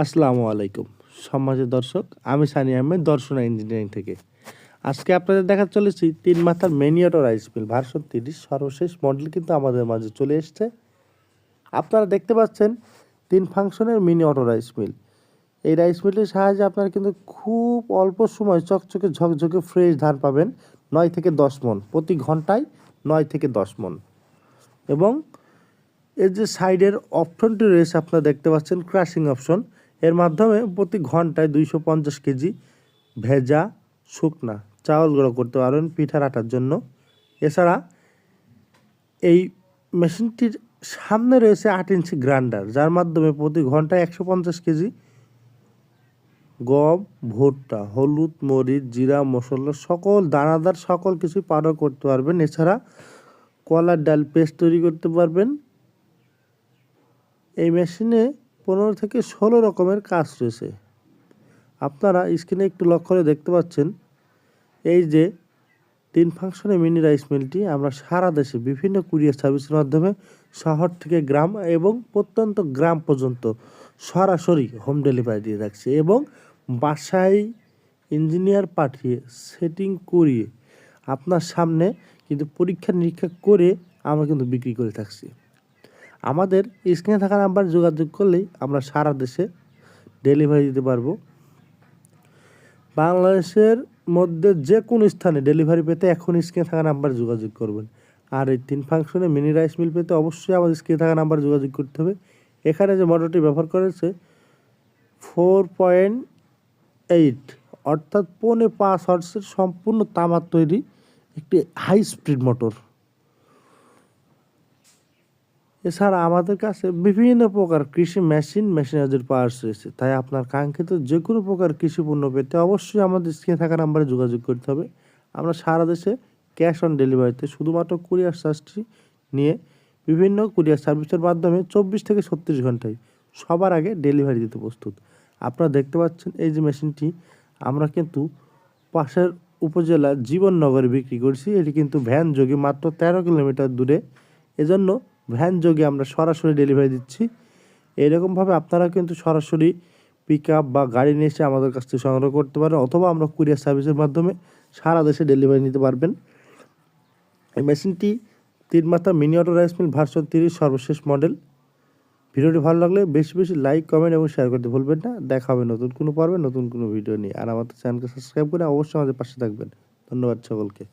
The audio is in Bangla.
আসসালামু আলাইকুম। সমাজের দর্শক, আমি সানি আহমেদ, দর্শনা ইঞ্জিনিয়ারিং থেকে। আজকে আপনাদের দেখা চলেছি তিন মাথার মেনিয়টো রাইস মিল ভার্সন তিরিশ, সর্বশেষ মডেল কিন্তু আমাদের মাঝে চলে এসছে। আপনারা দেখতে পাচ্ছেন তিন ফাংশনের মিনি অটো রাইস মিল। এই রাইস মিলের সাহায্যে আপনারা কিন্তু খুব অল্প সময় চকচকে ঝকঝকে ফ্রেশ ধান পাবেন নয় থেকে দশ মন, প্রতি ঘন্টায় নয় থেকে দশ মন। এবং এর যে সাইডের অপশনটি রয়েছে, আপনারা দেখতে পাচ্ছেন ক্রাশিং অপশন। এর মাধ্যমে প্রতি ঘন্টায় দুইশো পঞ্চাশ কেজি ভেজা শুকনা চাউল গুঁড়ো করতে পারবেন পিঠার আটার জন্য। এছাড়া এই মেশিনটির সামনে রয়েছে আট ইঞ্চি গ্রাইন্ডার, যার মাধ্যমে প্রতি ঘন্টায় একশো পঞ্চাশ কেজি গম, ভুট্টা, হলুদ, মরিচ, জিরা, মশলা সকল, দানাদার সকল কিছু পাউডার করতে পারবেন। এছাড়া কলার ডাল পেস্ট তৈরি করতে পারবেন। এই মেশিনে পনেরো থেকে ষোলো রকমের কাজ রয়েছে। আপনারা স্ক্রিনে একটু লক্ষ্য করে দেখতে পাচ্ছেন, এই যে তিন ফাংশনের মিনি রাইস মিলটি, আমরা সারা দেশে বিভিন্ন কুরিয়ার সার্ভিসের মাধ্যমে শহর থেকে গ্রাম এবং প্রত্যন্ত গ্রাম পর্যন্ত সরাসরি হোম ডেলিভারি দিয়ে রাখছি এবং বাসায় ইঞ্জিনিয়ার পাঠিয়ে সেটিং করিয়ে আপনার সামনে কিন্তু পরীক্ষা নিরীক্ষা করে আমরা কিন্তু বিক্রি করে থাকছি। আমাদের স্ক্রিনে থাকা নাম্বার যোগাযোগ করলেই আমরা সারা দেশে ডেলিভারি দিতে পারব। বাংলাদেশের মধ্যে যে কোনো স্থানে ডেলিভারি পেতে এখন স্ক্রিনে থাকা নাম্বার যোগাযোগ করবেন। আর এই তিন ফাংশনে মিনি রাইস মিল পেতে অবশ্যই আমাদের স্ক্রিনে থাকা নাম্বার যোগাযোগ করতে হবে। এখানে যে মোটরটি ব্যবহার করেছে ফোর পয়েন্ট এইট অর্থাৎ পৌনে পাঁচ হর্সের সম্পূর্ণ তামার তৈরি একটি হাই স্পিড মোটর এছাড়া আমাদের কাছে বিভিন্ন প্রকার কৃষি মেশিন মেশিনারিজের পার্টস রয়েছে। তাই আপনার কাঙ্ক্ষিত যে কোনো প্রকার কৃষি পণ্য পেতে অবশ্যই আমাদের স্ক্রিনে থাকা নাম্বারে যোগাযোগ করতে হবে। আমরা সারা দেশে ক্যাশ অন ডেলিভারিতে শুধুমাত্র কুরিয়ার চার্জটি নিয়ে বিভিন্ন কুরিয়ার সার্ভিসের মাধ্যমে চব্বিশ থেকে ছত্রিশ ঘন্টায় সবার আগে ডেলিভারি দিতে প্রস্তুত। আপনারা দেখতে পাচ্ছেন এই যে মেশিনটি, আমরা কিন্তু পাশের উপজেলা জীবননগরে বিক্রি করছি। এটি কিন্তু ভ্যান যোগে মাত্র তেরো কিলোমিটার দূরে। এজন্য ভ্যান যোগে আমরা সরাসরি ডেলিভারি দিচ্ছি। এরকমভাবে আপনারা কিন্তু সরাসরি পিক আপ বা গাড়ি নিয়ে এসে আমাদের কাছ থেকে সংগ্রহ করতে পারেন অথবা আমরা কুরিয়ার সার্ভিসের মাধ্যমে সারা দেশে ডেলিভারি নিতে পারবেন। এই মেশিনটি তিন মাথা mini auto rice mill version তিরিশ সর্বশেষ মডেল ভিডিওটি ভালো লাগলে বেশি বেশি লাইক কমেন্ট এবং শেয়ার করতে ভুলবেন না। দেখা হবে নতুন কোনো পর্বে, নতুন কোনো ভিডিও নিয়ে। আর আমাদের চ্যানেলকে সাবস্ক্রাইব করে অবশ্যই আমাদের পাশে থাকবেন। ধন্যবাদ সকলকে।